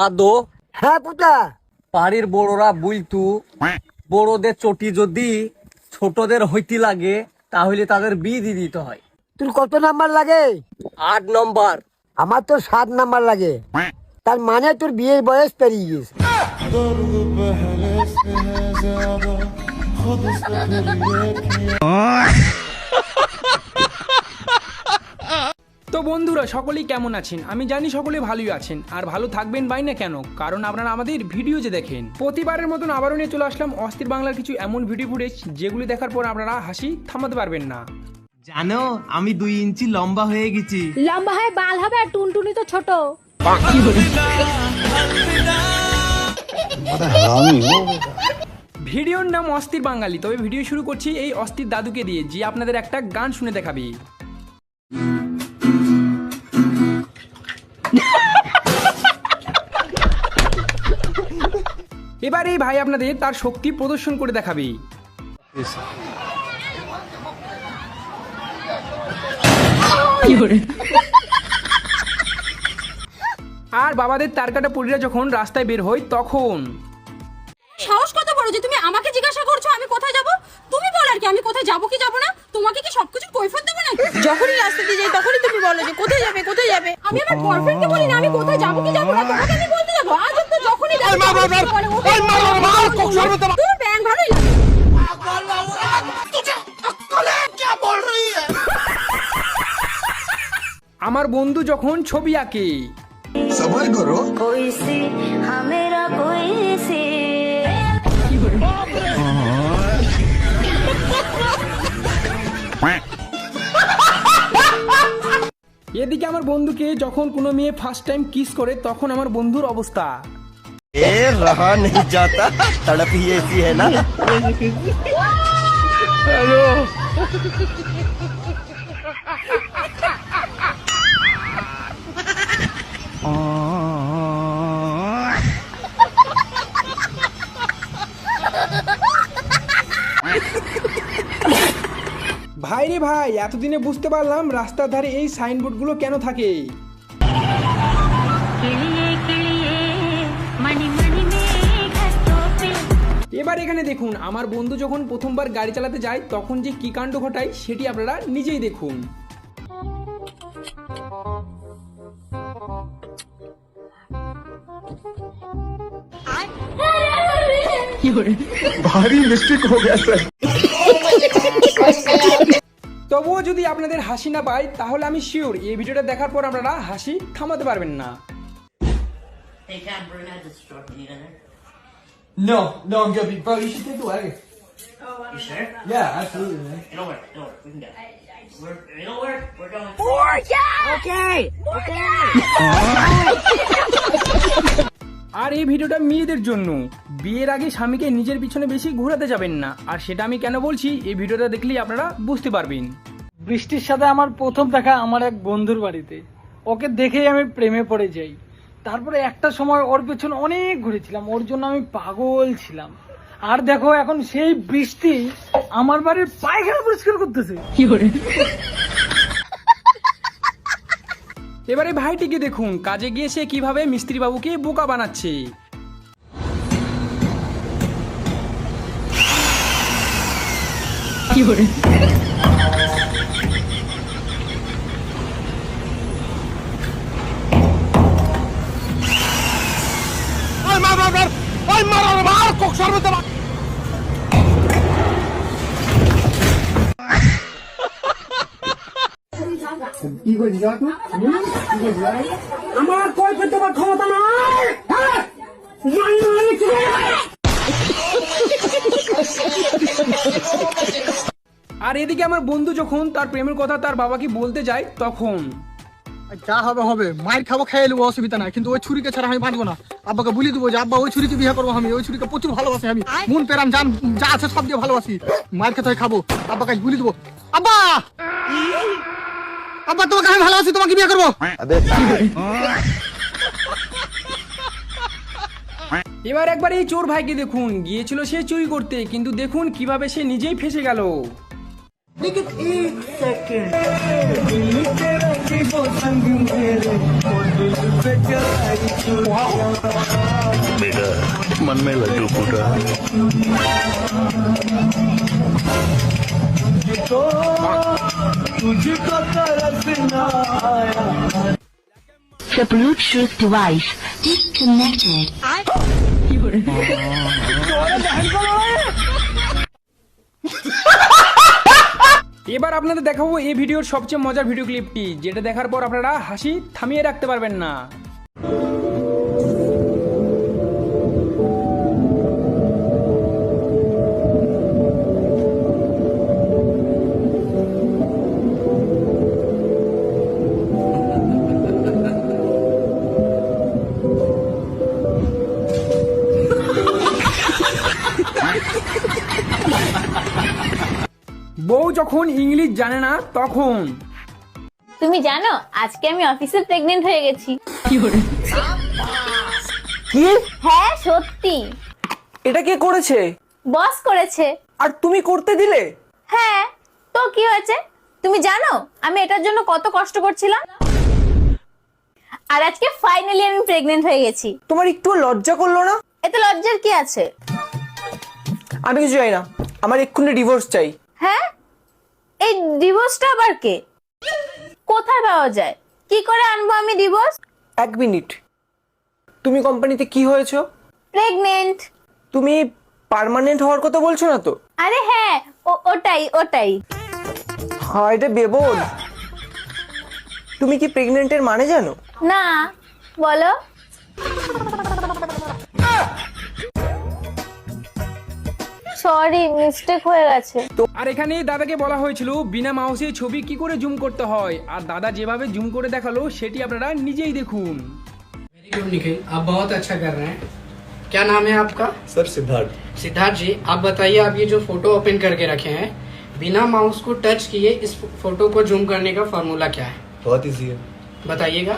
দাদো হ্যাঁ পুতা। বাড়ির বড়রা বুলতু। বড়দের চটি যদি ছোটদের হইতে লাগে তাহলে তাদের বিয়ে দিয়ে দিতে হয়। তোর কত নাম্বার লাগে? আট নম্বর। আমার তো সাত নাম্বার লাগে। তার মানে তোর বিয়ের বয়স পেরিয়ে গেছে। তো বন্ধুরা সকলেই কেমন আছেন? আমি জানি সকলে ভালোই আছেন। আর ভালো থাকবেন বাই না কেন? কারণ আপনারা আমাদের ভিডিও যে দেখেন প্রতিবারের মতন আবারও নিয়ে চলে আসলাম অস্থির বাংলার কিছু এমন ভিডিও ফুটেজ যেগুলি দেখার পর আপনারা হাসি থামাতে পারবেন না। জানো আমি দুই ইঞ্চি লম্বা হয়ে গেছি। লম্বা হয় বাল হবে আর টুনটুনি তো ছোট। ভিডিওর নাম অস্থির বাঙালি তবে ভিডিও শুরু করছি এই অস্থির দাদুকে দিয়ে যে আপনাদের একটা গান শুনে দেখাবে। এবার এই ভাই আপনাদের তার শক্তি প্রদর্শন করে দেখাবে। আর বাবাদের তার কাটা পরীরা যখন রাস্তায় বের হয় তখন। সাহস কত বড় যে তুমি আমাকে জিজ্ঞাসা করছ আমি কোথায় যাব? তুমি বল আর কি আমি কোথায় যাব কি যাব না? তোমাকে কি সবকিছু কৈফিয়ত দেবো নাকি? যখনই রাস্তাতে যাই তখনই তুমি বলো যে কোথায় যাবে কোথায় যাবে? আমি আমার বয়ফ্রেন্ডকে বলি না আমি কোথায় যাব কি যাব না তোমাকে আমি বলতে যাব আজ আমার বন্ধু যখন ছবি আঁকে। এদিকে আমার বন্ধুকে যখন কোনো মেয়ে ফার্স্ট টাইম কিস করে তখন আমার বন্ধুর অবস্থা। ए रहा नहीं जाता तड़प ही ऐसी है ना ভাই রে ভাই এতদিনে বুঝতে পারলাম রাস্তার ধারে এই সাইনবোর্ডগুলো কেন থাকে এবার এখানে দেখুন আমার বন্ধু যখন প্রথমবার গাড়ি চালাতে যায় তখন যে কি কাণ্ড ঘটায় সেটি আপনারা নিজেই দেখুন। তবুও যদি আপনাদের হাসি না পায় তাহলে আমি শিওর এই ভিডিওটা দেখার পর আপনারা হাসি থামাতে পারবেন না। No, no, I'm good. Bro, you should take the wagon. Oh, You sure? Yeah, absolutely, man. It'll work. It'll work. We can go. We're, it'll work. We're going. আর এই ভিডিওটা মেয়েদের জন্য বিয়ের আগে স্বামীকে নিজের পিছনে বেশি ঘোরাতে যাবেন না আর সেটা আমি কেন বলছি এই ভিডিওটা দেখলেই আপনারা বুঝতে পারবেন বৃষ্টির সাথে আমার প্রথম দেখা আমার এক বন্ধুর বাড়িতে ওকে দেখেই আমি প্রেমে পড়ে যাই তারপরে একটা সময় ওর পেছনে অনেক ঘুরেছিলাম ওর জন্য আমি পাগল ছিলাম। আর দেখো এখন সেই বৃষ্টি আমার বাড়ির পায়খানা পরিষ্কার করতেছে। কি করে? এবারে ভাইটিকে দেখুন কাজে গিয়ে সে কীভাবে মিস্ত্রি বাবুকে বোকা বানাচ্ছে। আমার কই পার ক্ষমতা নাই? হ্যাঁ? আর এদিকে আমার বন্ধু যখন তার প্রেমের কথা তার বাবাকে বলতে যায় তখন যা হবে হবে। মায়ের খাব খেয়ে নেব অসুবিধা নাই। কিন্তু ওই ছুরিকে ছাড়া আমি বাঁচবো না। আব্বাকে বলে দেবো যে আব্বা ওই ছুরিকে বিয়ে করব আমি। ওই ছুরিকে প্রচুর ভালোবাসি আমি। মন পেরাম জান যা আছে সব দিয়ে ভালোবাসি। মায়ের খেতে খাব। আব্বাকে বলে দেবো আব্বা! আব্বা তোমাকে আমি ভালোবাসি তোমাকে বিয়ে করব। এবার একবার এই চোর ভাইকে দেখুন। গিয়েছিল সে চুরি করতে কিন্তু দেখুন কীভাবে সে নিজেই ফেসে গেল। बेटा मन में लड्डू फूटा The Bluetooth device disconnected. এবার আপনাদের দেখাবো এই ভিডিওর সবচেয়ে মজার ভিডিও ক্লিপটি যেটা দেখার পর আপনারা হাসি থামিয়ে রাখতে পারবেন না। বউ যখন ইংলিশ জানে না তখন। তুমি জানো আজকে আমি অফিসে প্রেগনেন্ট হয়ে গেছি। কি হ্যাঁ সত্যি। এটা কে করেছে? বস করেছে। আর তুমি করতে দিলে? হ্যাঁ তো কি হয়েছে? তুমি জানো আমি এটার জন্য কত কষ্ট করছিলাম? আর আজকে ফাইনালি আমি প্রেগনেন্ট হয়ে গেছি। তোমার একটু লজ্জা করল না? এতে লজ্জার কি আছে? আমি কিছু চাই না। আমার এক্ষুনি ডিভোর্স চাই। হ্যাঁ? এই ডিভোর্সটা আবার কে? কোথায় পাওয়া যায়? কি করে আনব আমি ডিভোর্স এক মিনিট। তুমি কোম্পানিতে কি হয়েছো? প্রেগনেন্ট তুমি পার্মানেন্ট হওয়ার কথা বলছো না তো? আরে হ্যাঁ ও- ওটাই ওটাই। হ্যাঁ এটা বেবল। তুমি কি প্রেগনেন্টের মানে জানো? না বলো। সরি মিস্টেক হয়ে গেছে আর এখানে দাদাকে বলা হয়েছিল বিনা মাউসে ছবি কি করে জুম করতে হয় আর দাদা যেভাবে জুম করে দেখালো সেটি আপনারা নিজেই দেখুন गुड निखिल आप बहुत अच्छा कर रहे हैं क्या नाम है आपका सर सिद्धार्थ सिद्धार्थ जी आप बताइए आप ये जो फोटो ओपन करके रखे हैं बिना माउस को टच किए इस फोटो को जूम करने का फॉर्मूला क्या है बहुत इजी है बताइएगा